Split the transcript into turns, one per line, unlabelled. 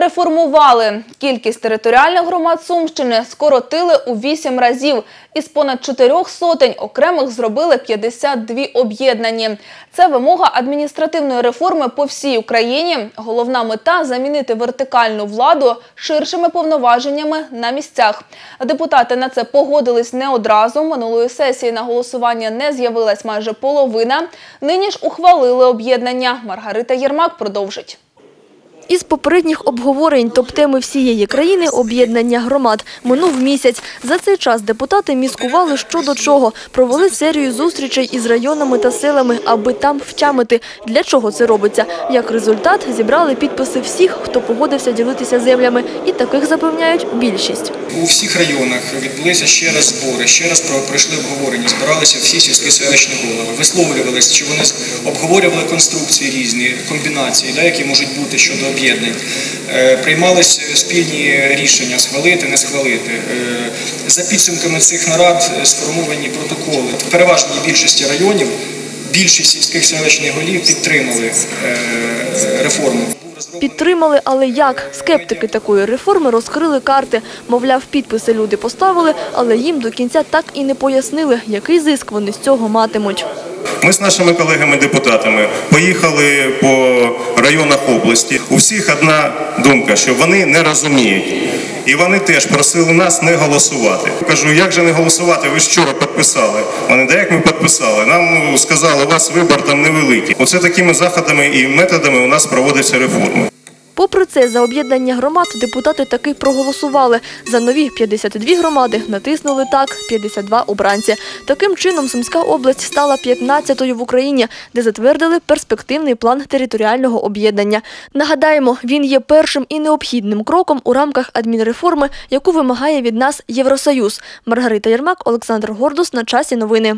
Реформували. Кількість територіальних громад Сумщини скоротили у 8 разів. Із понад чотирьох сотень окремих зробили 52 об'єднані. Це вимога адміністративної реформи по всій Україні. Головна мета – замінити вертикальну владу ширшими повноваженнями на місцях. Депутати на це погодились не одразу. Минулої сесії на голосування не з'явилась майже половина. Нині ж ухвалили об'єднання. Маргарита Єрмак продовжить.
Із попередніх обговорень топ-теми всієї країни – об'єднання громад. Минув місяць. За цей час депутати міскували що до чого. Провели серію зустрічей із районами та селами, аби там втямити, для чого це робиться. Як результат, зібрали підписи всіх, хто погодився ділитися землями. І таких запевняють більшість.
У всіх районах відбулися ще раз збори, ще раз пройшли обговорення, збиралися всі сільські селищні голови, висловлювалися, чи вони обговорювали конструкції різні, комбінації, да, які можуть бути щодо об'єднань. Е, Приймались спільні рішення схвалити, не схвалити. Е, За підсумками цих нарад е, сформовані протоколи. В переважній більшості районів більшість сільських селищних голів підтримали е, реформу.
Підтримали, але як? Скептики такої реформи розкрили карти. Мовляв, підписи люди поставили, але їм до кінця так і не пояснили, який зиск вони з цього матимуть.
Ми з нашими колегами-депутатами поїхали по районах області. У всіх одна думка, що вони не розуміють. І вони теж просили нас не голосувати. Кажу, як же не голосувати? Ви ж вчора підписали. Вони, де як ми підписали? Нам ну, сказали, у вас вибор там невеликий. Оце такими заходами і методами у нас проводиться реформа.
Попри це, за об'єднання громад депутати таки проголосували. За нові 52 громади натиснули так 52 обранці. Таким чином, Сумська область стала 15-ю в Україні, де затвердили перспективний план територіального об'єднання. Нагадаємо, він є першим і необхідним кроком у рамках адмінреформи, яку вимагає від нас Євросоюз. Маргарита Єрмак, Олександр Гордус. На часі новини.